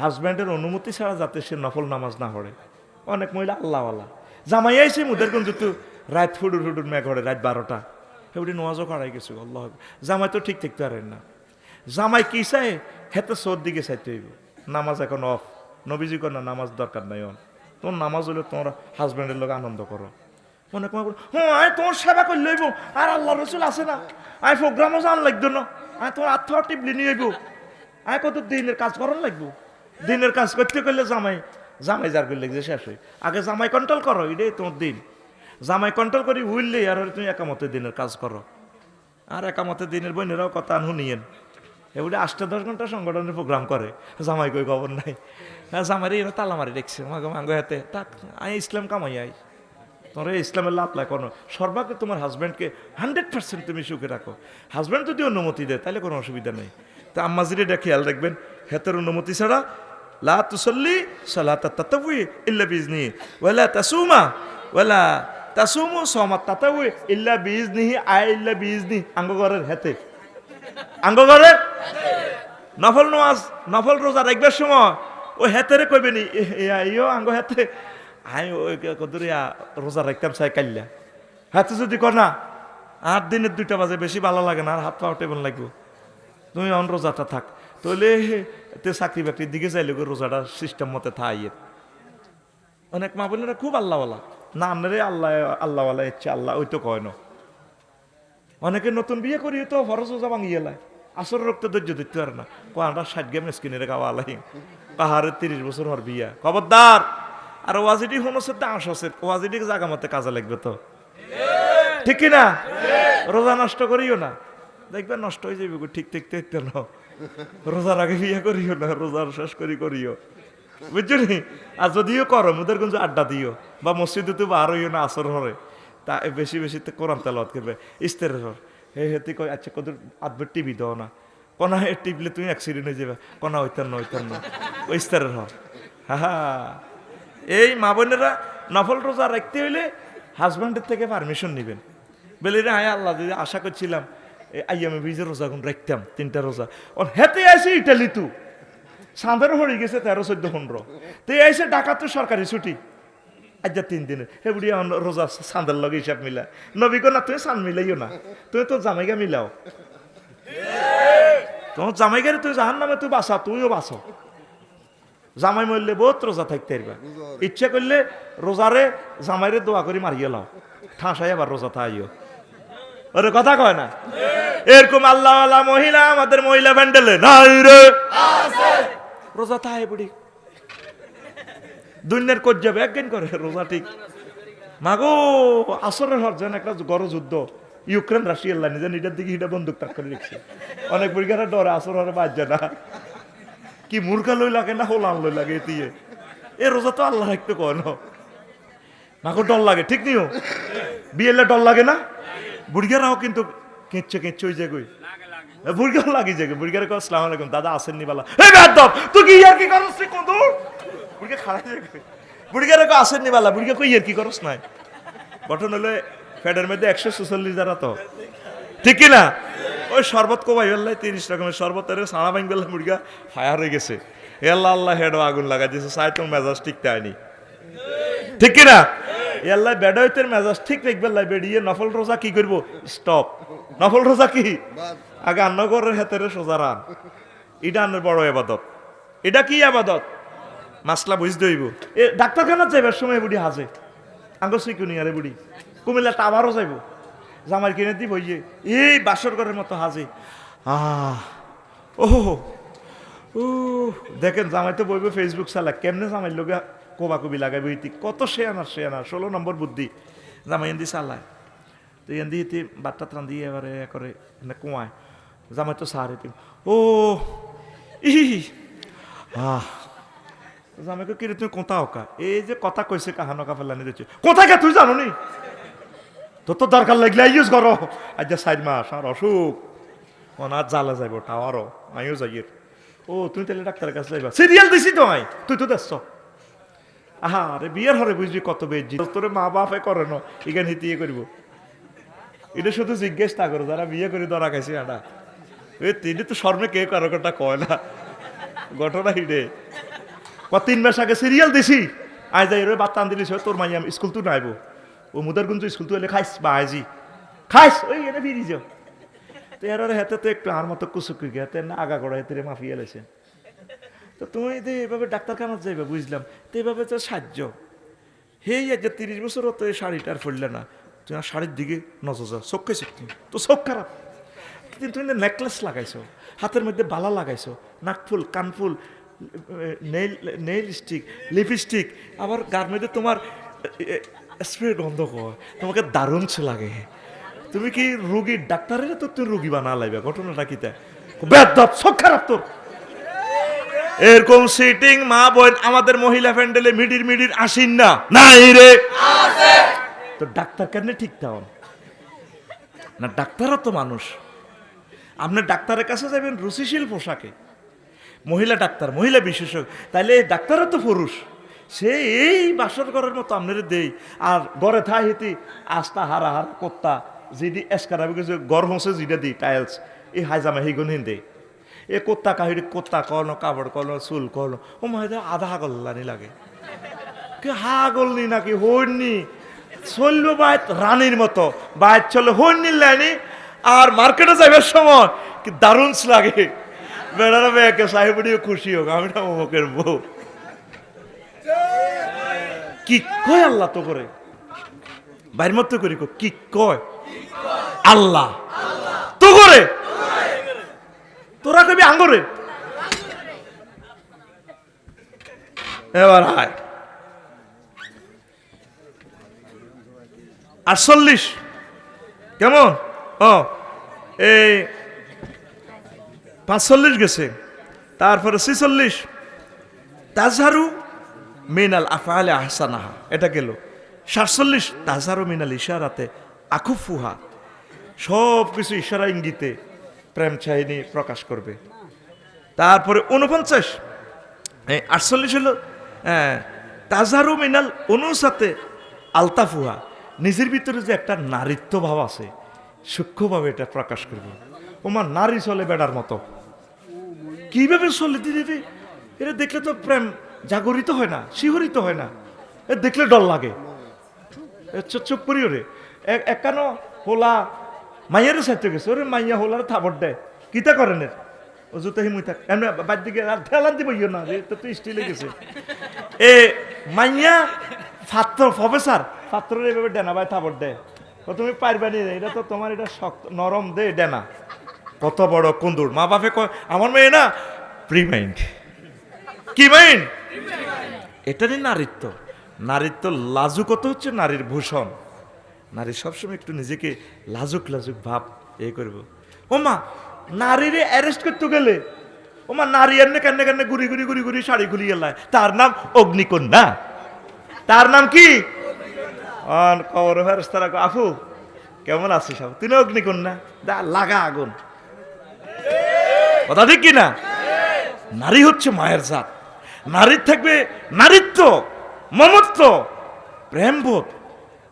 হাজব্যান্ডের অনুমতি ছাড়া যাতে সে নফল নামাজ না পড়ে। অনেক মহিলা আল্লাহওয়ালা। জামাই আইসি মুদের কোন যেহেতু রাত ফুডুর ফুডুর মেঘ হরে রাত বারোটা। এগুলি নোয়াজও করাই গেছে, আল্লাহ জামাই তো ঠিক থাকতে পারেন না। জামাই কি চায়? হেতে সোর দিকে চাইতে হইব। নামাজ এখন অফ। নবীজি কর না, নামাজ দরকার নাই, অন। তোমার নামাজ হলে তোমার হাজব্যান্ডের লোক আনন্দ করো। মনে কমা হ্যাঁ আয় তোমার সেবা করে লইব আর আল্লাহ রসুল আছে না। আয়, প্রোগ্রামও জান লাগতো না। আয় তোমার আত্মা টিপলি নিয়ে আইব আয় কত দিনের কাজ করার লাগবো? দিনের কাজ করতে করলে জামাই জামাই যার করলে যে শেষ হয়। আগে জামাই কন্ট্রোল করো, এটাই তোমার দিন। জামাই কন্ট্রোল করি উইললেই আর তুমি একামতে দিনের কাজ করো। আর একামতে দিনের বইনেরাও কথা শুনিয়েন। এগুলি আটটা দশ ঘণ্টা সংগঠনের প্রোগ্রাম করে। জামাই কই খবর নাই। হ্যাঁ জামাই এরা তালা মারি দেখছে, মাগো মাঙ্গো হাতে। তাক আই ইসলাম কামাই আই তোমরা ইসলামের লাভ লাই কোনো। সর্বাগ্রে তোমার হাজব্যান্ডকে হান্ড্রেড পার্সেন্ট তুমি সুখে রাখো। হাজব্যান্ড যদি অনুমতি দেয়, তাহলে কোনো অসুবিধা নেই। তা আম্মাজির এটা খেয়াল রাখবেন, হেতের অনুমতি ছাড়া লা তুসল্লি সালাত তাতাবুই ইল্লা বিজনি ওয়ালা তাসুমা ওয়ালা তাসুমু সমাত তাতাবুই ইল্লা বিজনিহি আই ইল্লা বিজনি আঙ্গঘরের হেতে আঙ্গঘরের নফল নওয়াজ নফল রোজা রাখবার সময় ও হেতেরে কইবে নি ইয়ো আঙ্গ হেতে আই ওই কদরিয়া, রোজা রাখতাম চাই কাল্লা হাতে যদি কর না, আট দিনের দুইটা বাজে বেশি ভালো লাগে না, আর হাত পা টেবল লাগবো। তুমি অন রোজাটা থাক। তাহলে তে চাকরি বাকরির দিকে চাইলে রোজাটা সিস্টেম মতে থাইয়ে অনেক মা বোনেরা খুব আল্লাহওয়ালা। না আপনারে আল্লাহ, আল্লাহওয়ালা ইচ্ছে, আল্লাহ ওই তো কয় না। অনেকে নতুন বিয়ে করি, তো ফরজ রোজা ভাঙিয়ে লাই। আসর রক্ত ধৈর্য ধরতে পারে না। কোয়াটা ষাট গেম স্কিনের গাওয়া আলাই পাহাড়ের তিরিশ বছর হর বিয়া। খবরদার! আর ওয়াজিডি হনসের দাঁস আছে। ওয়াজিডি জাগা মতে কাজে লাগবে তো। ঠিক না? রোজা নষ্ট করিও না। দেখবে নষ্ট হয়ে যাবে ঠিক ঠিক দেখতে না। রোজার আগে বিয়ে করিও না, রোজার শেষ করি করিও। বুঝছ নি? আর যদিও করো, মুদের কিন্তু আড্ডা দিও, বা মসজিদে তো বার হইও না আসর হরে। তা বেশি বেশি তো কোরআন তেলাওয়াত করবে। ইস্তের হর। হে হেতি কয় আচ্ছা কত আধবার টিভি দাও না। কনা হে টিপলে তুমি অ্যাক্সিডেন্ট হয়ে যাবে কনা হইতার না হইতার না। ওই ইস্তারের হর। হা এই মা বোনেরা নফল রোজা রাখতে হইলে হাজব্যান্ডের থেকে পারমিশন নেবেন। বলে রে হ্যাঁ আল্লাহ আশা করছিলাম আইয়ামে বীজের রোজা এখন রাখতাম তিনটা রোজা ওর হেতে আসি ইটালি তু। সাঁদের হয়ে গেছে তেরো চোদ্দ পনেরো তো আইসে ডাকাত তো সরকারি ছুটি। আজ যা তিন দিনের হে বুড়ি এখন রোজা সাঁদের লগে হিসাব মিলা নবী কো না তুমি সান মিলাইও না। তুমি তো জামাইগা মিলাও। তোমার জামাইগারে তুই জাহান নামে তুই বাসা তুইও বাসো জামাই মরলে বহুত রোজা থাকতে পারবা ইচ্ছে করলে রোজারে জামাইরে দোয়া করে মারিয়ে লাও। ঠাঁসাই আবার রোজা থাইও ওরে কথা কয় না। এরকম আল্লাহ আল্লাহ মহিলা আমাদের মহিলা প্যান্ডেলে রোজা থাই বুড়ি। দুনিয়ার কোচ যাবে, একদিন করে রোজা ঠিক। মাগো, আসরের হর যেন একটা গড় যুদ্ধ। ইউক্রেন, রাশিয়ার লাইনে যেন এটার দিকে এটা বন্দুক তাক করে রেখেছে। অনেক বুড়িগারা ডরে, আসর হরে বাজ্যা না। কি মূর্খা লই লাগে না হোলান লই লাগে এতিয়ে এ রোজা তো আল্লাহ একটু কয় না। মাকে ডর লাগে, ঠিক নিও। বিয়েলে ডর লাগে না? বুড়িয়ারাও কিন্তু কেঁচছে কেঁচছে ওই জায়গায় বুড়িয়ার লাগে জায়গায় বুড়িয়ার কো আসসালামু আলাইকুম, দাদা আসেননি বালা। হে বেয়াদব, তুই কি ইয়ার কি করছ রে কোন বুড়িয়া খাড়া জায়গায় কো আসেননি বালা। বুড়িয়া কই ইয়ার কি করছ নাই? গঠন হলে ফেডের মধ্যে একশো চুচল্লিশ যারা তো। ঠিক না? ওই শরবত কোবাই বললাই তিরিশ রকমের শরবতের সাড়া ভাঙ বেলা মুরগা ফায়ার হয়ে গেছে। আল্লাহ আল্লাহ হেড আগুন লাগাই দিয়েছে সাই মেজাজ ঠিক হয়নি ঠিক কি না ইয়াল্লাই বেডাইতের মেজাজ ঠিক রাখবে লাই বেড়িয়ে নফল রোজা কি করব? স্টপ নফল রোজা কি? আগে আন্নগরের হাতের সোজা রান। এটা আন্নের বড় এবাদত এটা কি আবাদত? মাসলা বুঝতে হইব। এ ডাক্তারখানা যাইবার সময় বুড়ি হাজে। আঙ্গ সিকুনি আরে বুড়ি। কুমিল্লা টাবারও যাইব। জামাই কিনে দিব ইয়ে এই বাসর ঘরের মতো হাজে। আহ ও ও দেখেন জামাই তো বইবে ফেসবুক চালা কেমনে জামাই লোকে কোবা কবি লাগাই বইতি কত সে আনার ষোলো নম্বর বুদ্ধি। জামাই এন্দি চালায়। তো এন্দি ইতি বাট্টা ত্রান দিয়ে এবারে করে কুয়ায়। জামাই তো সার ইতি ও, ই জামাইকে কিরে তুমি কোথা ওকা এই যে কথা কইছে কাহানকা ফেলানি দিচ্ছে কোথা কে তুই জানো নি তোর তো দরকার লাগলে ইউজ করো আজ যে চার মাস আর অসুখ। ওনার জালে যাইব টাওয়ারও আমিও যাই ও, তুমি তাহলে ডাক্তারের কাছে যাইবা। সিরিয়াল দিছি তো তুই তো দেখছ আহা আরে বিয়ের হরে বুঝবি কত বেজি। তোর মা বাপে করে না, এখানে হিতিয়ে করব। এটা শুধু জিজ্ঞেস তা করো, যারা বিয়ে করে ধরা খাইছে আটা এ, তিনি তো শর্মে কে কারও কথা কয় না। ঘটনা হিডে। ক তিন মাস আগে সিরিয়াল দিছি। আই যাই রে বাত্তান দিলিস তোর মাই আমি স্কুল তো নাইব। ও মুদার গুঞ্জু স্কুল তো এলে খাইস, বা আইজি খাইস, ওই এনে ফিরি যাও তো এর হাতে তো একটু আর মতো কুসুকি গিয়া না আগা করা হেতে মাফিয়া লেছে। তো তুমি তো এইভাবে ডাক্তার কামাত যাইবে, বুঝলাম। তো এইভাবে তো সাহায্য। হেই আজ তিরিশ বছরও তো এই শাড়িটার ফুললে না। তুমি আর শাড়ির দিকে নজর যাও চোখ তুমি তো চোখ খারাপ। কিন্তু তুমি নেকলেস লাগাইছো, হাতের মধ্যে বালা লাগাইছো নাকফুল কানফুল নেইল নেইল স্টিক, লিপস্টিক, আবার গার মধ্যে তোমার স্প্রে গন্ধ কয়। তোমাকে দারুণ লাগে। তুমি কি রুগী ডাক্তারের তো তুমি রুগী বানা লাইবে? ঘটনাটা কি তাই বেদ চোখ খারাপ তোর। এরকম সিটিং মা বোন আমাদের মহিলা প্যান্ডেলে মিডির মিডির আসিন না। নাই রে। তো ডাক্তার কেন ঠিক তাও? না ডাক্তারও তো মানুষ। আপনি ডাক্তারের কাছে যাবেন রুচিশীল পোশাকে। মহিলা ডাক্তার মহিলা বিশেষজ্ঞ। তাইলে এই ডাক্তারও তো পুরুষ। সে এই বাসর ঘরের মতো আপনার দেই। আর গড়ে থা হেতি আস্তা হারা হারা কোত্তা যেদি এসকার গড় হসে যেটা দিই টাইলস। এই হাইজামা হেগুন হিন্দে এ কোত্তা কাহিরি কোত্তা কনো কাপড় কনো চুল কনো ও মাহিদা আধা গল্লানি লাগে। কি হা গলনি নাকি, হইনি। চলবে বাইত রানীর মতো, বাইত চলে হইনি লাইনি আর মার্কেটে যাবার সময় কি দারুণ লাগে। বেড়ারা মেয়েকে সাহেবড়িও খুশি হোক, আমি না অমুকের বউ। কি কয় আল্লাহ তো করে? বাইর মতো করি কি কয়? আল্লাহ। তো করে? তোরা কবি আঙ্গরে? এবার আয়। আটচল্লিশ। কেমন? ও, এই পাঁচচল্লিশ গেছে। তারপরে ছিচল্লিশ। তাজহারু মিনাল আফালে আহসানাহা। এটা গেল। সাতচল্লিশ তাজহারু মিনাল ইশারাতে আকুফুহা। সব কিছু ইশারা ইঙ্গিতে। প্রেম চাহিনী প্রকাশ করবে। তারপরে উনপঞ্চাশ আটচল্লিশ হলো তাজারু মিনাল অনুসাতে আলতাফুহা। নিজের ভিতরে যে একটা নারীত্ব ভাব আছে, সূক্ষ্মভাবে এটা প্রকাশ করবে। ওমার নারী চলে বেড়ার মতো। কীভাবে চলে দিদি এটা দেখলে তো প্রেম জাগরিত হয় না, শিহরিত হয় না। এ দেখলে ডর লাগে। চুপ চুপ করি ওরে এক- একানো হোলা মাইয়ারও সাইতে গেছে। ওরে মাইয়া হোলার থাবর দেয়। কিতা করেন এর? ও জুতো হিমুই থাক এমনি বাদ দিকে আর ঠেলান দিব ইয়ে না তো তুই স্টিলে গেছে। এ মাইয়া ছাত্র প্রফেসর ছাত্রের এভাবে ডেনা ভাই থাবর দেয়। ও তুমি পারবে নি এটা তো তোমার এটা শক্ত নরম দে ডেনা। কত বড় কুন্দুর। মা বাপে কয় আমার মেয়ে না প্রি মাইন্ড কি মাইন্ড এটারই নারীত্ব। নারীত্ব লাজুকত হচ্ছে নারীর ভূষণ। নারী সবসময় একটু নিজেকে লাজুক লাজুক ভাব এ করব। ও মা নারীরে অ্যারেস্ট করতে গেলে? ও মা নারী এমনি কান্নে কান্নে ঘুরি ঘুরি ঘুরি ঘুরি শাড়ি ঘুরি গেলায় তার নাম অগ্নিকন্যা। তার নাম কি? আফু, কেমন আছিস আফু? তুই না অগ্নিকন্যা? দা, লাগা আগুন। কথা ঠিক কি না নারী হচ্ছে মায়ের জাত। নারীর থাকবে নারীত্ব, মমত্ব, প্রেমবোধ।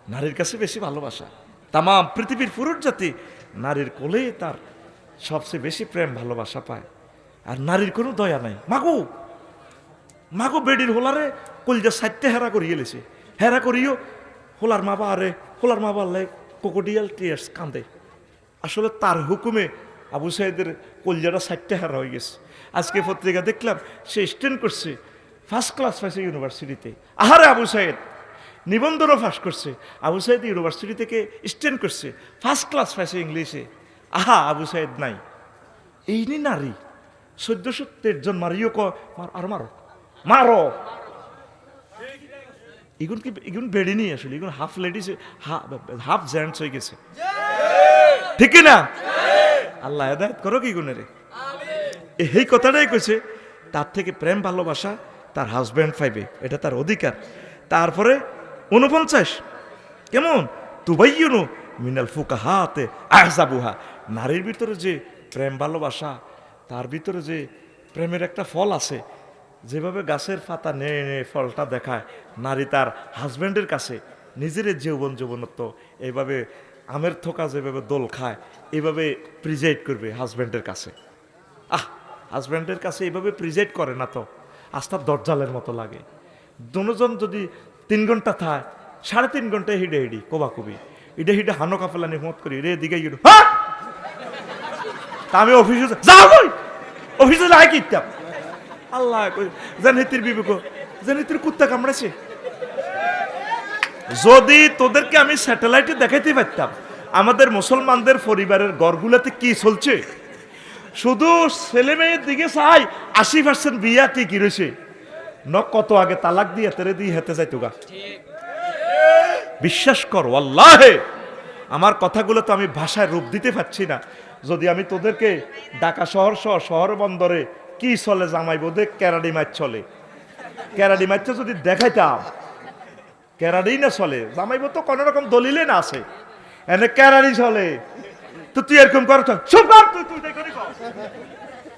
নারীর কাছে বেশি ভালোবাসা। তামাম পৃথিবীর পুরুষ জাতি নারীর কোলে তার সবচেয়ে বেশি প্রেম, ভালোবাসা পায়। আর নারীর কোনো দয়া নাই। মাগো! মাগো বেডির হোলারে কলজা সাইতে হেরা করিয়ে লেছে। হেরা করিও হোলার মা বারে হোলার মা বারলে কোকোডিয়াল টিয়ার্স কান্দে আসলে তার হুকুমে আবু সাইদের কলজাটা সাইটটা হারা হয়ে গেছে। আজকে পত্রিকা দেখলাম, সে স্ট্যান্ড করছে ফার্স্ট ক্লাস পাইছে ইউনিভার্সিটিতে আহারে আবু সাইদ! নিবন্ধনও ফাঁস করছে। আবু সাইদ ইউনিভার্সিটি থেকে স্ট্যান্ড করছে। ফার্স্ট ক্লাস পাইছে ইংলিশে। আহা, আবু সাইদ নাই। এই নি নারী। চোদ্দশো জন মারিও ক আর মারো। মারো! এগুন কি, এগুন বেড়ে নিয়ে আসলে। এগুন হাফ লেডিস হাফ জেন্টস হয়ে গেছে। ঠিক না? আল্লাহ হেদায়ত করো কি গুণেরে এই কথাটাই কইছে, তার থেকে প্রেম ভালোবাসা তার হাজব্যান্ড পাইবে। এটা তার অধিকার। তারপরে উনপঞ্চাশ কেমন? তুবাইয়ুনু মিনাল ফুকা হাতে আহজাবুহা। নারীর ভিতরে যে প্রেম ভালোবাসা, তার ভিতরে যে প্রেমের একটা ফল আছে, যেভাবে গাছের পাতা নেড়ে নেড়ে ফলটা দেখায়, নারী তার হাজব্যান্ডের কাছে, নিজের যৌবন যৌবনত্ব এইভাবে আমের থোকা যেভাবে দোল খায়, এভাবে প্রিজাইড করবে হাজব্যান্ডের কাছে। আহ হাজব্যান্ডের কাছে এইভাবে প্রিজাইড করে না তো আস্থার দরজালের মতো লাগে। দুজন যদি তিন ঘণ্টা থায়, সাড়ে তিন ঘন্টায় হিডে হিডি, কোবা কবি। ইডে হিডে হানো কাফেলানি মত করি রে দিকে গিয়ে তা আমি অফিসে যাও কই অফিসে যাই কি ইত্যাপ? আল্লাহ কই জানিতির বিবেক জানিতির কুত্তা কামড়েছে যদি তোদেরকে আমি স্যাটেলাইটে দেখাইতে পারতাম, আমাদের মুসলমানদের পরিবারের গড়গুলোতে কি চলছে? শুধু ছেলে মেয়ের দিকে চাই, আশি পার্সেন্ট বিয়া কি কি রয়েছে? ন কত আগে তালাক দিয়ে তেরে দিয়ে হেতে যাইতো গা বিশ্বাস কর আল্লাহে আমার কথাগুলো তো আমি ভাষায় রূপ দিতে পারছি না যদি আমি তোদেরকে ঢাকা শহর সহ শহর বন্দরে কি চলে জামাই বোধে ক্যারাডি মাছ চলে ক্যারাডি মাছটা যদি দেখাইতাম ক্যারাডি না চলে জামাইব তো কোনো রকম দলিলে না আছে এনে ক্যারাডি চলে তো তুই এরকম কর চুপ কর তুই তুই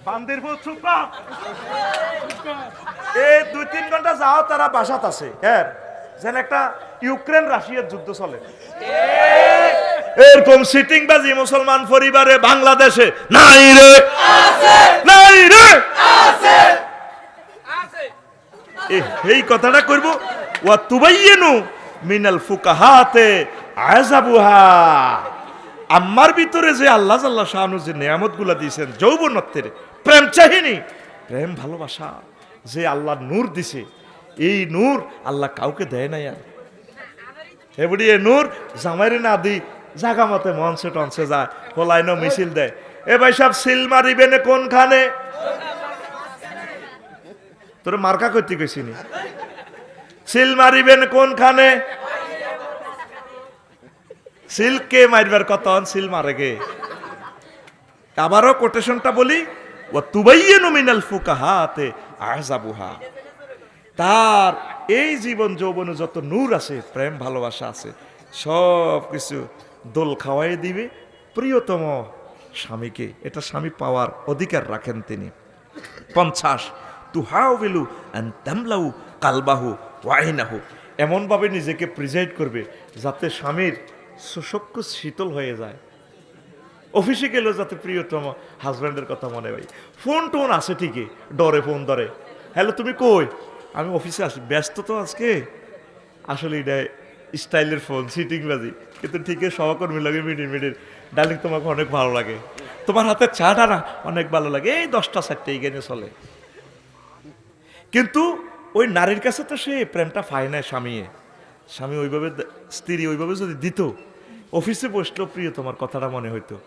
বান্দির এই দুই তিন ঘণ্টা যাও তারা বাসাত আছে হ্যাঁ যেন একটা ইউক্রেন রাশিয়ার যুদ্ধ চলে। এরকম সিটিং বাজি মুসলমান পরিবারে, বাংলাদেশে, নাই রে। নাই রে। এই কথাটা করব, ওয়া তুবাইয়েনু মিনাল ফুকাহাতে আযাবুহা। আম্মার ভিতরে যে আল্লাহ জাল্লাহ শাহানু যে নিয়ামতগুলা দিয়েছেন, যৌবনত্বের প্রেম চাহিনি। প্রেম ভালোবাসা যে আল্লাহ নূর দিছে, এই নূর আল্লাহ কাউকে দেয় নাই আর। এবারে এ নূর জামাইরে না দি, জাগা মতে মঞ্চে টঞ্চে যায় হোলাইন মিছিল দেয়। এ ভাই সব সিল মারিবেন কোনখানে? তোর মার্কা করতে গেছিনি সিল মারিবেন কোনখানে? সিল কে মারবার কত সিল মারে গে। আবারও কোটেশনটা বলি ও তার এই জীবন যৌবনে যত নূর আছে, প্রেম, ভালোবাসা আছে, সব কিছু দোল খাওয়াই দিবে প্রিয়তম স্বামীকে। এটা স্বামী পাওয়ার অধিকার রাখেন তিনি। পঞ্চাশ তুহাও বিলু তামলাউ কালবাহু ওয়াইনাহু। এমনভাবে নিজেকে প্রিজাইড করবে যাতে স্বামীর সুশক্য শীতল হয়ে যায়। অফিসে গেলেও যাতে প্রিয়তম হাজব্যান্ডের কথা মনে হয়। ফোন টোন আছে ঠিকই, ডরে, ফোন ধরে। হ্যালো, তুমি কই? আমি অফিসে আসি। ব্যস্ত তো আজকে। আসলে এটা স্টাইলের ফোন সিটিং বাজি কিন্তু ঠিকই সহকর্মী লাগে মিডিল মিডিল ডার্লিং, তোমাকে অনেক ভালো লাগে। তোমার হাতে চাটা না অনেক ভালো লাগে। এই দশটা, চারটে এইখানে চলে। কিন্তু ওই নারীর কাছে তো সে প্রেমটা পায় না স্বামীয়ে। স্বামী ওইভাবে স্ত্রী ওইভাবে যদি দিত, অফিসে বসলেও প্রিয় তোমার কথাটা মনে হইতো।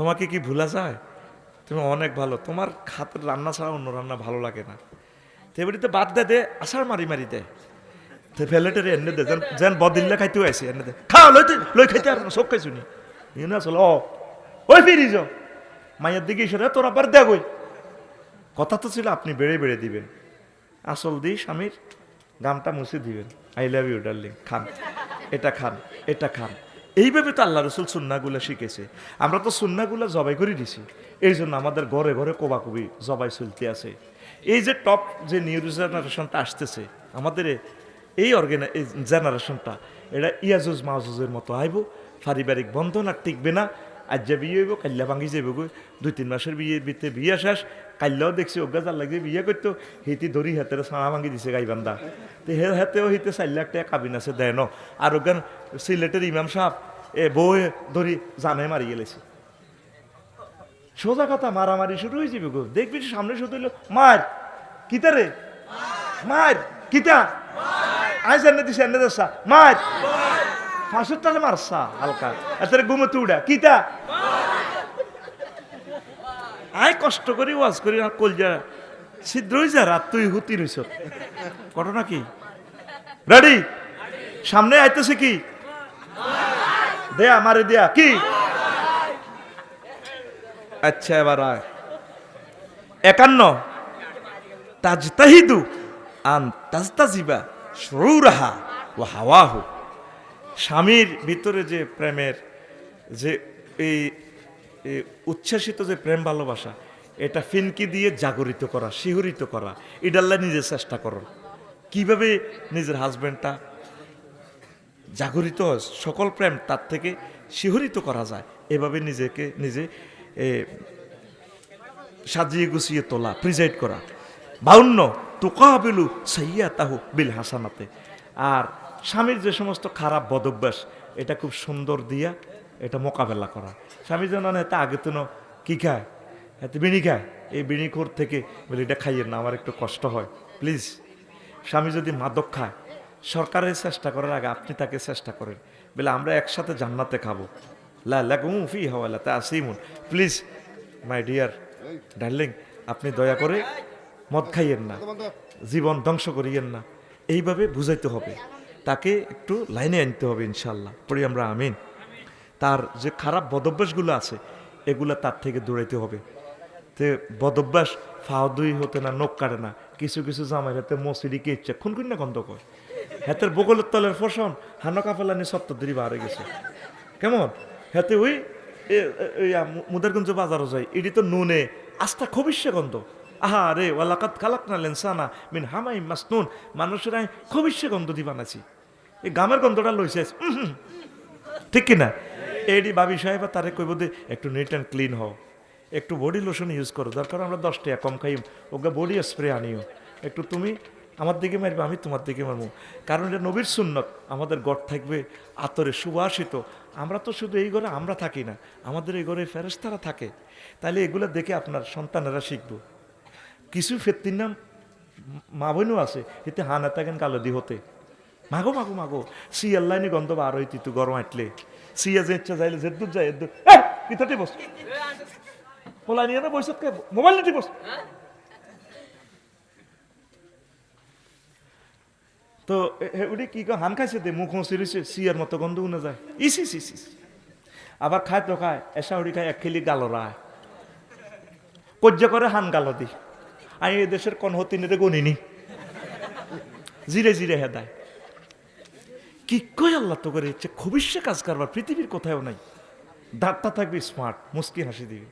তোমাকে কি ভুলা যায়? তুমি অনেক ভালো। তোমার হাতের রান্না ছাড়া অন্য রান্না ভালো লাগে না। তেবারিতে বাদ দে দে আসার মারি মারি দে। তে ফেলেটে এনে দে, যেন যেন বদিল্লা খাইতেও আইসি, এনে দে। খা, লই লই খাইতে আর সব খাইছুনি নি? না, চলো ও ওই ফিরি যাও মায়ের দিকে এসে তোর আবার দেখই কথা তো ছিল, আপনি বেড়ে বেড়ে দিবেন। আসল দিই স্বামীর, গামটা মুছে দিবেন। I love you, darling. খান। এটা খান এটা খান। এইভাবে তো আল্লাহ রসুল সুন্নাগুলো শিখেছে। আমরা তো সুন্নাগুলো জবাই করে দিছি। এই জন্য আমাদের ঘরে ঘরে কোবাকুবি জবাই চলতে আছে। এই যে টপ যে নিউ জেনারেশনটা আসতেছে, আমাদের এই অর্গানা এই জেনারেশনটা এটা ইয়াজুজ মাহুজের মতো আইব, পারিবারিক বন্ধন আর টিকবে না। আজ যে বিয়ে হইব, কাল্লা ভাঙি যাইব দুই তিন মাসের বিয়ে, বিতে বিয়ে শেষ, কাল্লাও দেখছি অজ্ঞা যার লাগে বিয়ে করতো, হিতি ধরি হাতের সাড়া ভাঙি দিছে গাইবান্ধা তো হে হাতেও হিতে চার লাখ টাকা কাবিন আছে দেয় ন আর অজ্ঞান সিলেটের ইমাম সাহেব, এ বউ ধরি জানে মারি গেলেছে। সোজা কথা, মারামারি শুরু হয়ে যাবে গো। দেখবি সামনে শুধু হইল, মার, কিতা রে? মার, কিতা? আজ এনে দিছে মার। ফাঁসুর তালে মারসা হালকা এত ঘুমে তুড়া কিতা আয় কষ্ট করি ওয়াজ করি আর কলজা ছিদ্র যা রাত তুই হুতি রইছ ঘটনা কি রেডি সামনে আইতেছে কি দেয়া মারে দেয়া কি আচ্ছা এবার আয় একান্ন তাজতাহিদু আন তাজতাজিবা সরুরাহা ও হাওয়াহু স্বামীর ভিতরে যে প্রেমের যে এই উচ্ছ্বাসিত যে প্রেম ভালোবাসা, এটা ফিনকি দিয়ে জাগরিত করা, শিহরিত করা ইডাল্লা নিজে চেষ্টা করো কীভাবে নিজের হাজবেন্ডটা জাগরিত সকল প্রেম তার থেকে শিহরিত করা যায়, এভাবে নিজেকে নিজে সাজিয়ে গুছিয়ে তোলা প্রিজাইড করা। বাউন্ন, তুকাবিলু সাইয়া তাহু বিল হাসানাতে। আর স্বামীর যে সমস্ত খারাপ বদভ্যাস, এটা খুব সুন্দর দিয়া এটা মোকাবেলা করা। স্বামী যেন এতে আগে তো কি খায়? এতে বিড়ি খায়। এই বিড়িখোর থেকে বলে, এটা খাইয়েন না, আমার একটু কষ্ট হয়, প্লিজ। স্বামী যদি মাদক খায়, সরকারের চেষ্টা করার আগে আপনি তাকে চেষ্টা করেন। বলে, আমরা একসাথে জান্নাতে খাব। লা লাগুম ফি হাওয়ালা তা আসিমুন প্লিজ মাই ডিয়ার ডার্লিং আপনি দয়া করে মদ খাইয়েন না, জীবন ধ্বংস করিয়েন না। এইভাবে বুঝাইতে হবে। তাকে একটু লাইনে আনতে হবে ইনশাল্লাহ পড়ি আমরা, আমিন। তার যে খারাপ বদভ্যাসগুলো আছে, এগুলো তার থেকে দৌড়াইতে হবে। তে বদভ্যাস ফাও দুই হতে না, নখ কাটে না। কিছু কিছু জামাই হাতে মসিডিকে ইচ্ছে, খুন খুন না গন্ধ কয়। হাতের বগলের তলের ফসন হানকা ফেলানি সত্তর দিরি বাড়ে গেছে। কেমন? হাতে ওই মুদারগঞ্জ বাজারও যায় এটি তো নুনে আস্থা খবিষ্যে গন্ধ। আহা রে ওয়ালাকাত খালাক না লেনসানা মিন হামাই মাসনুন। মানুষের আমি খবিষ্যে গন্ধ দি বানাইছি। এই গামের গন্ধটা লইছে। ঠিক কিনা? এইডি বাবি সাহেব তারে কইব দে, একটু নিট অ্যান্ড ক্লিন হও। একটু বডি লোশন ইউজ করো দরকার আমরা দশ টাকা কম খাই ওকে বডি স্প্রে আনিও। একটু তুমি আমার দিকে মারবে, আমি তোমার দিকে মারবো। কারণ এটা নবীর সুন্নত, আমাদের গড় থাকবে আতরে সুবাসিত। আমরা তো শুধু এই ঘরে আমরা থাকি না, আমাদের এই ঘরে ফেরেস্তারা থাকে। তাহলে এগুলো দেখে আপনার সন্তানেরা শিখব। কিছু ফেত্তির নাম? মা বোনও আছে। এতে হানা থাকেন কালো দি হতে? মাগো মাগো মাগো। সি গন্ধ বার হইতি তু গরম আটলে সিয়া যে ইচ্ছা যাইলে যে দূর যায় দূর পিতাটি বস। পোলা নিয়ে না বসে মোবাইল নিতে বস। তো ওটি কি কয়, হান খাইছে দে, মুখ সিরিছে সিয়ার মতো গন্ধ উনে যায় ইস ইস ইস আবার খায় তো খায় এসা উড়ি খায়, এক খেলি গালো রায় কজ্জা করে হান গালো আমি এই দেশের কোন হতিনেরে গনিনি জিরে জিরে হেদায় কি কয় আল্লাহ তো করে ইচ্ছে কাজ করবার, পৃথিবীর কোথাও নাই। দাঁতটা থাকবে স্মার্ট মুস্কি হাসি দিবে।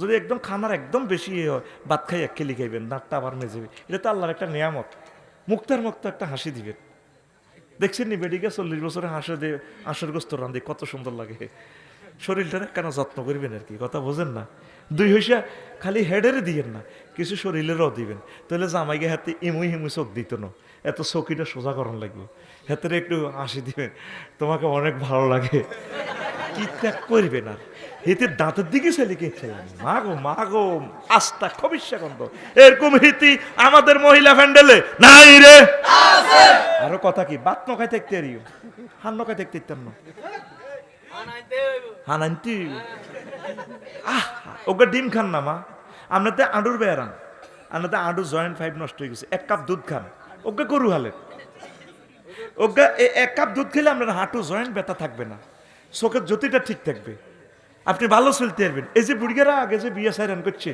যদি একদম খানার একদম বেশি হয়, ভাত খাই এক খেলি খাইবেন দাঁতটা আবার মেজেবে এটা তো আল্লাহর একটা নিয়ামত। মুক্তার মুক্ত একটা হাসি দিবেন। দেখছেন নি, বেডিকে চল্লিশ বছরে হাসে দিয়ে হাঁসের গোস্ত রান্ধে কত সুন্দর লাগে। শরীরটা কেন যত্ন করবেন আর কি? কথা বোঝেন না। দুই হইসা খালি হেডেরে দিয়েন না কিছু শরীরেরও দিবেন। তাহলে জামাইকে হাতে ইমুই হিমুই চোখ দিত না। এত চৌকিটা সোজা করণ লাগবে। হাতের একটু হাসি দিবেন তোমাকে অনেক ভালো লাগে। কি ত্যাগ করবেন আর? হিতে দাঁতের দিকে ছেলেকে মাগো মাগো আস্তা খবিষ্যা গন্ধ এরকম হিতি আমাদের মহিলা ফ্যান্ডেলে নাই রে। আরও কথা কি বাত নখাই থাকতে আরিও হান নখাই থাকতে না হান আনতি আহ ওকে ডিম খান না মা। আপনাতে আঁডুর বেয়ারান আপনাতে আঁডু জয়েন্ট ফাইভ নষ্ট হয়ে গেছে। এক কাপ দুধ খান। ওকে গরু হালেন ওকে এক কাপ দুধ খেলে আপনার হাঁটু জয়েন্ট ব্যথা থাকবে না। চোখের জ্যোতিটা ঠিক থাকবে। আপনি ভালো চলতে পারবেন এই যে বুড়িগারা আগে যে বিয়ে সাইরান করছে,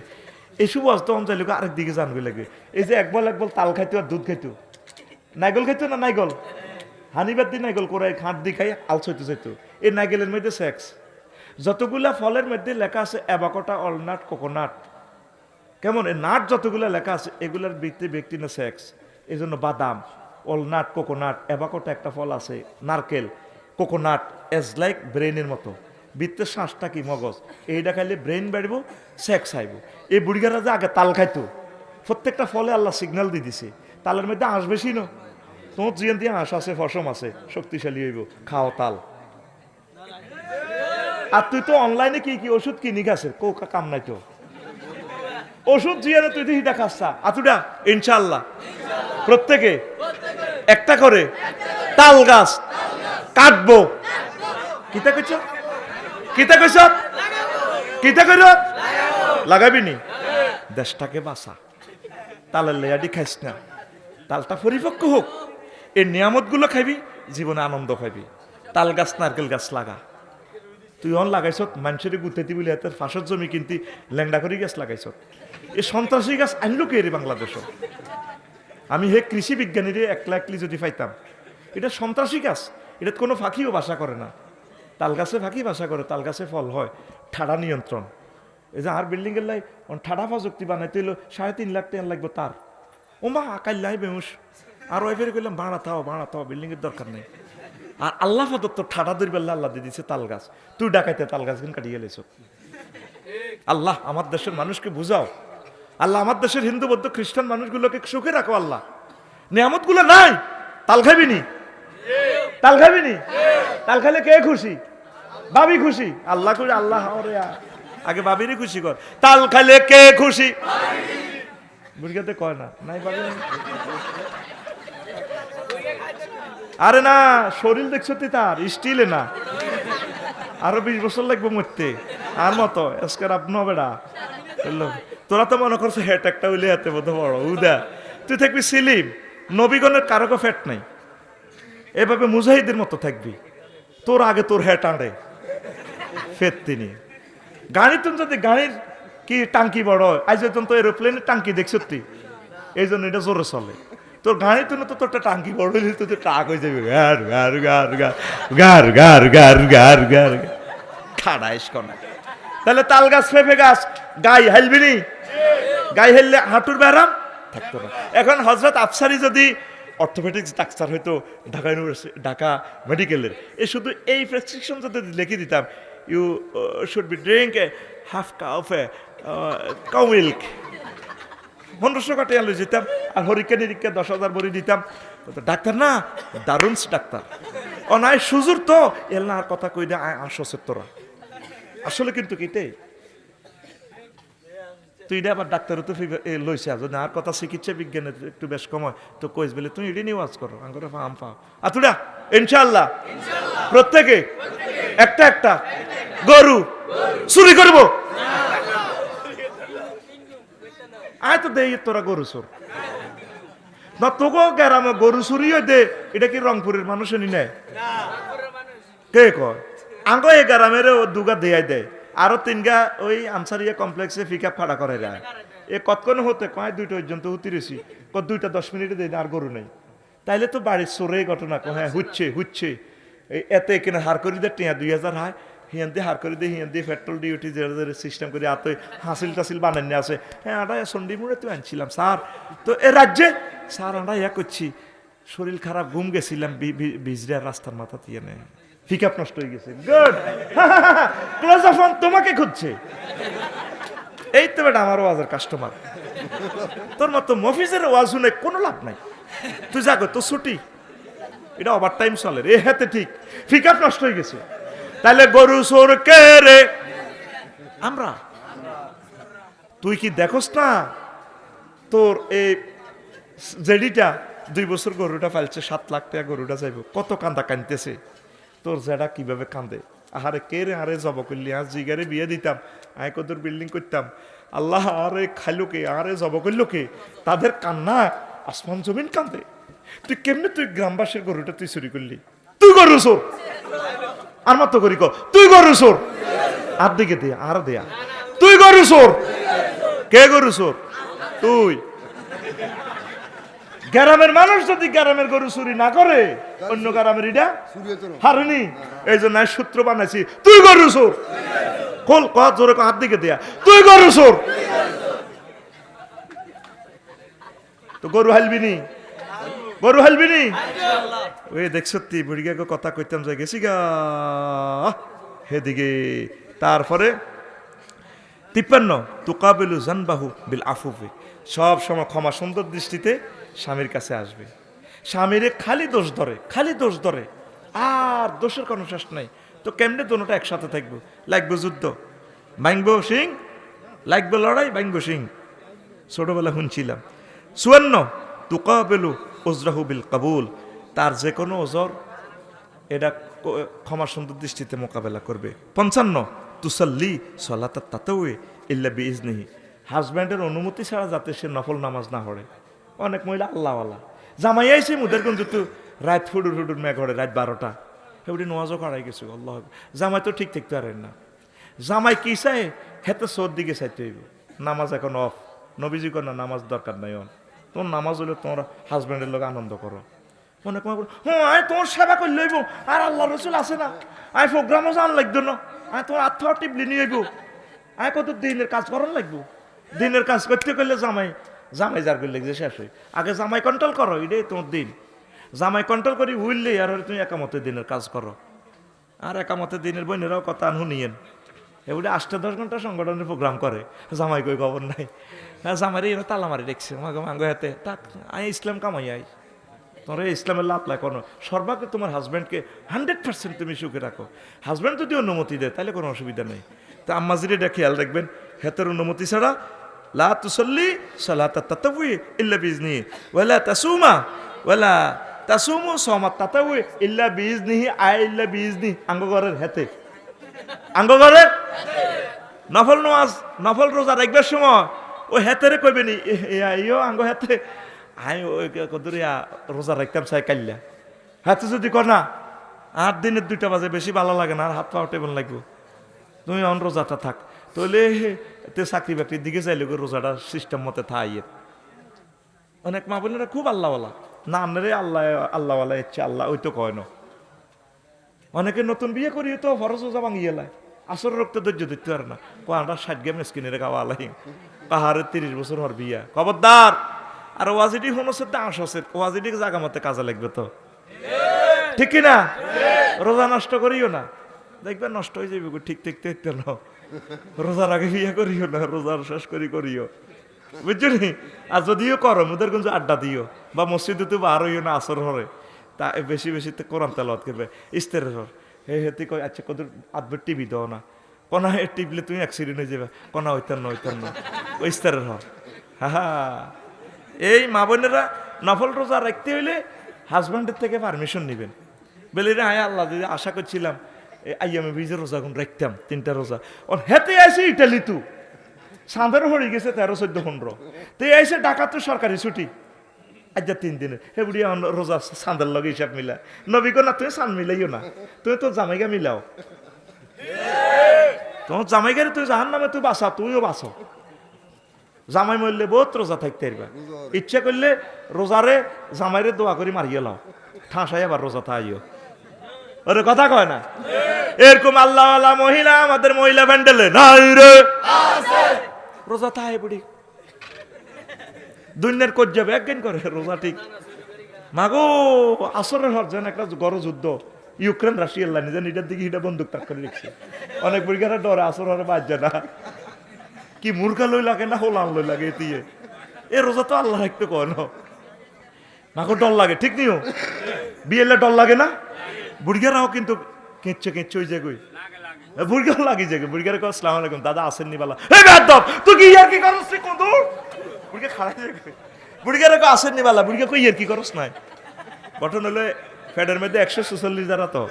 এসব অস্ত অঞ্চল আরেক দিকে জানবে লাগবে এই যে একবল একবল তাল খাইতো আর দুধ খাইতো। নাইগল খাইতো না নাইগল? হানিবার দিন নাইগল করে খাঁট দি খাই আলস হইতে চাইতো এই নাইগেলের মধ্যে সেক্স যতগুলা ফলের মধ্যে লেখা আছে অ্যাবাকটা অলনাট, কোকোনাট। কেমন? এই নাট যতগুলো লেখা আছে, এগুলার ব্যক্তি ব্যক্তি না সেক্স এই জন্য বাদাম, অলনাট, কোকোনাট অ্যাবাকটা একটা ফল আছে, নারকেল, কোকোনাট এজ লাইক ব্রেনের মতো। বৃত্তের শ্বাসটা কি মগজ? এইটা খাইলে ব্রেন বাড়ব সেক্স আইব। এই বুড়িগারা যে আগে তাল খাইতো, প্রত্যেকটা ফলে আল্লাহ সিগন্যাল দিয়ে দিছে। তালের মধ্যে আঁশ বেশি ন। তোমার জিয়ান দিয়ে আঁশ আছে ফসম আছে শক্তিশালী হইব খাও তাল আর তুই তো অনলাইনে কি কি ওষুধ কিনি গেছে কো কাম নাই তো ওষুধ জিয়ারে তুই তো হিটা খাচ্ছা আতুডা ইনশাল্লাহ প্রত্যেকে একটা করে তাল গাছ কাটবো কিতা কইছ কিতা কইছ কিতা কইর লাগাবি নি দেশটাকে বাঁচা তালের লেয়াডি খাইস না তালটা পরিপক্ক হোক এই নিয়ামতগুলো খাইবি, জীবনে আনন্দ পাইবি। তাল গাছ, নারকেল গাছ লাগা। তুই অন লাগাইছ মানুষের গুতাইতি বলে এত ফাঁসের জমি কিনতি ল্যাংডা করি গাছ লাগাইছ এই সন্ত্রাসী গাছ আনলো কে রে বাংলাদেশ? আমি হে কৃষি বিজ্ঞানীরে একলা একলি যদি পাইতাম, এটা সন্ত্রাসী গাছ এটা কোনো ফাঁকিও বাসা করে না। তাল গাছে ফাঁকি বাসা করে, তাল গাছে ফল হয়, ঠাডা নিয়ন্ত্রণ। এই যে আর বিল্ডিং এর লাই ঠাডা প্রযুক্তি বানাইতে হইল সাড়ে তিন লাখ টাকা লাগবে তার। ও মা আকাল লাই বেমুস আর ওয়াইফের কইলাম ভাড়া থাও ভাড়া থাও বিল্ডিং এর দরকার নেই। আর আল্লাহ প্রদত্ত ঠাডা দুই বেলা আল্লাহ দিয়ে দিছে তাল গাছ তুই ডাকাইতে তাল গাছ কিন কাটিয়ে লেছ আল্লাহ, আমার দেশের মানুষকে বুঝাও। আল্লাহ, আমার দেশের হিন্দু, বৌদ্ধ, খ্রিস্টান মানুষগুলোকে সুখে রাখো, আল্লাহ। নিয়ামতগুলো নাই। তাল খাবি নি? তাল খাবি নি? তাল খাইলে কে খুশি? বাবি খুশি? আল্লাহ খুশি আল্লাহ আগে বাবিরই খুশি কর। তাল খাইলে কে খুশি? বুঝতে কয় না, নাই বাবি আরে না, শরীর দেখছ তুই তার স্টিলে না। আরও বিশ বছর লাগবে মরতে, আর মতো আজকের আপনি বুঝলো তোরা তো মনে করছ হেট একটা উলে হাতে বোধ বড়, উদা। তুই থাকবি সিলিম, নবীগণের কারও ফ্যাট নাই। এভাবে মুজাহিদের মতো থাকবি। তোর আগে তোর হ্যাট আড়ে। ফের তিনি। গাড়ি তুমি যদি গাড়ির কি টাঙ্কি বড় আজ পর্যন্ত এরোপ্লেনের টাঙ্কি দেখছ তুই এই জন্য এটা জোরে চলে। তোর গাড়ি তুলে তো তোরটা টাঙ্কি বড় হইলে তো টাক হয়ে যাবে। গার গার গার গার গার গার গার গার খাড়াইস কনা। তাহলে তাল গাছ পেঁপে গাছ, গাই হেলবি নি? গাই হেললে হাঁটুর ব্যারাম? থাকতো না। এখন হজরত আফসারি যদি অর্থোপেডিক্স ডাক্তার হয়তো ঢাকা ইউনিভার্সিটি ঢাকা মেডিকেলের। এ শুধু এই প্রেসক্রিপশন যদি লিখে দিতাম you should be drink half cup cow milk পনেরোশো কাটে আলো যেতাম, আর হরিকা নিরীক্ষা দশ হাজার বড়ি দিতাম। ডাক্তার না দারুণ ডাক্তার। নাই সুজুর তো, এল না আর কথা কই না আসো তোরা। আসলে কিন্তু কিটাই তুই এটা আবার ডাক্তারও তো লইছে যদি আর কথা চিকিৎসা বিজ্ঞানে একটু বেশ কম হয়, তো কইস বলে তুমি এটি নিয়ে ওয়াজ করো, আঙ্গুরে ফাম পাও আতুডা ইনশাল্লাহ প্রত্যেকে, একটা একটা, গরু, চুরি করব। আয় তো দেই তোরা গরু চোর না তোকেও গ্রামে গরু চুরিও দে এটা কি রংপুরের মানুষে নি নেয় কে কয় আঙ্গ এই গ্রামের দুগা দেয়াই দেয় আরও তিনগা ওই আনসারিয়া কমপ্লেক্সে ফিকা ফাড়া করে যায় এ কতক্ষণ হতে কয় দুইটা পর্যন্ত উতিরেছি কত দুইটা দশ মিনিটে দেয় আর গরু নেই তাইলে তো বাড়ির চোরে ঘটনা কয় হ্যাঁ হুচ্ছে হুচ্ছে এতে এখানে হার করি দে টিয়া দুই হাজার হায় হিয়ান হার করে দিয়ে হিয়ান দিয়ে পেট্রোল ডিউটি সিস্টেম করে এত হাসিল টাসিল বানানি আছে হ্যাঁ আটা সন্ডি মুড়ে তো আনছিলাম, স্যার। তো এ রাজ্যে, স্যার, আমরা ইয়া করছি, শরীর খারাপ, ঘুম গেছিলাম বিজরিয়ার রাস্তার মাথা দিয়ে নেয় পিক আপ নষ্ট হয়ে গেছে। গুড ক্লোজ অফ তোমাকে খুঁজছে। এই তো বেটা আমার ওয়াজের কাস্টমার তোর মতো মফিজের ওয়াজ শুনে কোনো লাভ নাই। তুই যা তো ছুটি। এটা ওভার টাইম চলে রে হাতে ঠিক। পিক আপ নষ্ট হয়ে গেছে। তাহলে গরু সোর কে রে? আমরা। তুই কি দেখোস না? তোর এই জেডিটা দুই বছর গরুটা ফেলছে সাত লাখ টাকা গরুটা যাইব। কত কান্দা কানতেছে তোর জেডা কীভাবে কান্দে? আহারে কে রে আরে জব করলি? আজ জিগারে বিয়ে দিতাম আয় কদর বিল্ডিং করতাম। আল্লাহ আরে খাইলো কে? আরে জব করল কে? তাদের কান্না আসমান জমিন কান্দে। তুই কেমনে তুই গ্রামবাসীর গরুটা তুই চুরি করলি? তুই গরু চোর আর মতো করি তুই গরু চোর। আর দিকে দিয়া, আর দেয়া। তুই গরু চোর। কে গরু চোর? তুই। গ্রামের মানুষ যদি গ্রামের গরু চুরি না করে, অন্য গ্রামের ইটা হারেনি। এই জন্য সূত্র বানাইছি, তুই গরু চোর। খোল ক জোরে হাত দিকে দেয়া। তুই গরু চোর। তো গরু হালবি নি? গরু হালবি নি ওই দেখ সত্যি বুড়িকে কথা কইতাম যে গেছি গা। হেদিকে তারপরে তিপ্পান্ন তুকাবিলু জানবাহু বিল আফুফে। সব সময় ক্ষমা সুন্দর দৃষ্টিতে স্বামীর কাছে আসবে। স্বামীরে খালি দোষ ধরে খালি দোষ ধরে। আর দোষের কোনো শেষ নাই। তো কেমনে দোনোটা একসাথে থাকব? লাগবে যুদ্ধ। বাইংব সিং লাগবে লড়াই বাইংব সিং। ছোটবেলা শুনছিলাম। চুয়ান্ন তুকাবিলু ওজরাহু বিল কাবুল, তার যে কোনো ওজর এটা ক্ষমা সুন্দর দৃষ্টিতে মোকাবেলা করবে। পঞ্চান্ন, তুসাল্লি সলাতা তাতেওয়ে ইল্লা বিজনিহি হাজব্যান্ডের অনুমতি ছাড়া যাতে সে নফল নামাজ না পড়ে। অনেক মহিলা আল্লাহওয়ালা। জামাই আইসি মুদের কিন্তু তু রাত ফুডুর ফুডুর মেঘ হরে রাত বারোটা। এগুলি নোয়াজও করাই গেছে, আল্লাহ জামাই তো ঠিক থাকতে পারেন না। জামাই কি চাই হেতে সোর চাইতে হইব। নামাজ এখন অফ। নবীজি না, নামাজ দরকার নাই, অন। তোমার নামাজ হলে তোমার হাজব্যান্ডের লোক আনন্দ করো। মনে কমা বলো হ্যাঁ আয় তোমার সেবা করে লইব। আর আল্লাহ রসুল আছে না। আয়, প্রোগ্রামও জান লাগতো না। আয় তোমার আত্মা টিপলি নিয়ে আইব। আয়, কত দিনের কাজ করার লাগবো? দিনের কাজ করতে করলে জামাই জামাই যার করলে যে শেষ হয়। আগে জামাই কন্ট্রোল করো, এটাই তোমার দিন। জামাই কন্ট্রোল করি উইললেই আর তুমি একামতে দিনের কাজ করো। আর একামতে দিনের বোনেরাও কথা শুনিয়েন। এগুলি আটটা দশ ঘণ্টা সংগঠনের প্রোগ্রাম করে। জামাই কই খবর নাই। জামারি এরা তালা মারি দেখছে মাগো মাঙ্গো হাতে তাক আই ইসলাম কামাই আই তোমরা ইসলামের লাভ লাই কোনো সর্বাগ্রে তোমার হাজব্যান্ডকে হান্ড্রেড পার্সেন্ট তুমি সুখে রাখো হাজব্যান্ড যদি অনুমতি দেয় তাহলে কোনো অসুবিধা নেই। তা আম্মাজির এটা খেয়াল রাখবেন, হেতের অনুমতি ছাড়া, লা তুসল্লি সালাতা তাতাবুই ইল্লা বিজনি ওয়ালা তাসুমা ওয়ালা তাসুমু সমা তাতাবুই ইল্লা বিজনিহি আই ইল্লা বিজনি আঙ্গ ঘরের হেতে। আঙ্গ ঘরের? নফল নওয়াজ নফল রোজা রাখবার সময় ও হেতেরে কইবে নি ইয়ো আঙ্গ হেতে আই ওই কদরিয়া রোজা রাখতাম চাই কাল্লা হাতে যদি কর না, আট দিনের দুইটা বাজে, বেশি ভালো লাগে না, আর হাত পা টেবল লাগবো। তুমি অন রোজাটা থাক। তাহলে তে চাকরি বাকরির দিকে চাইলে রোজাটা সিস্টেম মতে থাইয়ে অনেক মা বোনেরা খুব আল্লাহওয়ালা। না আপনারে আল্লাহ, আল্লাহওয়ালা, ইচ্ছে আল্লাহ, ওই তো কয় না। অনেকে নতুন বিয়ে করি তো ফরজ রোজা ভাঙিয়ে লাই আসর রক্ত ধৈর্য ধরতে পারে না। কোয়াটা ষাট গেম স্কিনের খাওয়া আলাই পাহাড়ের তিরিশ বছর হর বিয়া। খবরদার। আর ওয়াজিডি হনসের দাঁস আছে। ওয়াজিডি জাগা মতে কাজে লাগবে তো? ঠিক না? রোজা নষ্ট করিও না। দেখবে নষ্ট হয়ে যাবে ঠিক ঠিক দেখতে না। রোজার আগে বিয়ে করিও না, রোজার শেষ করি করিও। বুঝছ আর যদিও করো, মুদের কিন্তু আড্ডা দিও। বা মসজিদে তো বার হইও না, আসর হরে। তা বেশি বেশি কোরআন তেলাওয়াত করবে। ইস্তের হর। হে হেতি কই আচ্ছা কত আদবে টিভি দাও না। কোনা হে টিপলে তুমি অ্যাক্সিডেন্ট হয়ে যাবে। কোনা হইতার না হইতার না। ইস্তারের হা। হা এই মা বোনেরা নফল রোজা রাখতে হইলে হাজব্যান্ডের থেকে পারমিশন নেবেন। বলে রে হ্যাঁ আল্লাহ, যদি আশা করছিলাম এই আমি বিজে রোজা এখন রাখতাম তিনটা রোজা ও হেতে আসি ইটালি তু সাঁদের হয়ে গেছে তেরো চোদ্দ পনেরো তো আইসে ডাকাত সরকারি ছুটি। আজ যা তিন দিনের। হে বুড়ি এখন রোজা সাঁদের লগে হিসাব মিলা নবী না তুমি সান মিলাইও না। তুমি তো জামাইগা মিলাও। তোমার জামাইগারে তুই জাহান নামে তুই বাঁচা তুইও বাঁচো জামাই মরলে বহুত রোজা থাকতে পারবা। ইচ্ছা করলে রোজারে জামাইরে দোয়া করে মারিয়ে লাও। ঠাঁসাই আবার রোজা থাইও ওরে কথা কয় না? এরকম আল্লাহ আল্লাহ মহিলা আমাদের মহিলা প্যান্ডেলে নাই রে। রোজা থাই বুড়ি। দুনিয়ার কোচ যাবে? একদিন করে, রোজা ঠিক। মাগো, আসরের হর যেন একটা গড় যুদ্ধ। ইউক্রেন, রাশিয়ার লাইনে, যেন এটার দিকে এটা বন্দুক তাক করে রেখেছে। অনেক বুড়িগারা ডরে আসর হরে বাজ্যা না। কি মূর্খা লই লাগে না হোলান লই লাগে এতিয়ে? এ রোজা তো আল্লাহ একটু কয় না। মাকে ডর লাগে, ঠিক নিও? বিয়েলে ডর লাগে না? বুড়িগারাও কিন্তু কেঁচছে কেঁচছে ওই জায়গায় বুড়িগার লাগি জায়গায় বুড়িগারে কয়, আসসালামু আলাইকুম, দাদা আসেননি বালা। হে বেয়াদব, তুই কি ইয়ার কি করছ রে কোন বুড়িগা খাড়া জায়গায় বুড়িগারে কয় আসেননি বালা বুড়িগা কই ইয়ার কি করছ নাই? গঠন হলে ফ্যাটের মধ্যে একশো চুচল্লিশ যারা তো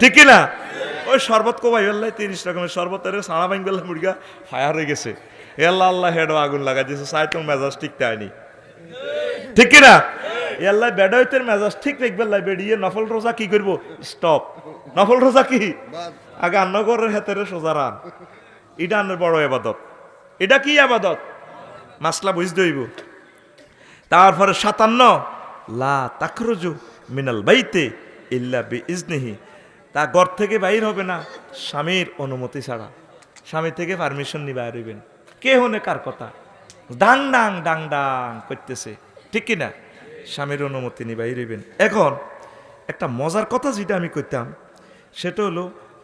ঠিক কি না? ওই শরবত কোবাই বললে তিরিশ রকমের শরবতের সাড়া ভাঙ বেলা মুরগা ফায়ার হয়ে গেছে। এ আল্লাহ হেড আগুন লাগা দিয়েছে সাই তো মেজাজ ঠিক হয়নি ঠিক কি না? এ আল্লাহ বেডাইতের মেজাজ ঠিক রাখবে আল্লাহ বেরিয়ে নফল রোজা কি করব? স্টপ। নফল রোজা কি? আগে আন্নগরের হাতের সোজা রান। এটা আন্নের বড় এবাদত। এটা কি আবাদত? মাসলা বুঝতে হইব। তারপরে সাতান্ন, লা তাকরুজু মিনাল বাইতে ইল্লা বি ইজনিহি তা ঘর থেকে বাইর হবে না, স্বামীর অনুমতি ছাড়া। স্বামী থেকে পারমিশন নিয়ে বাইর হইবেন। কে হনে কার কথা? ডাং ডাং ডাং ডাং করতেছে। ঠিক কি না? স্বামীর অনুমতি নিয়ে বাইর হইবেন। এখন একটা মজার কথা যেটা আমি কইতাম, সেটা হলো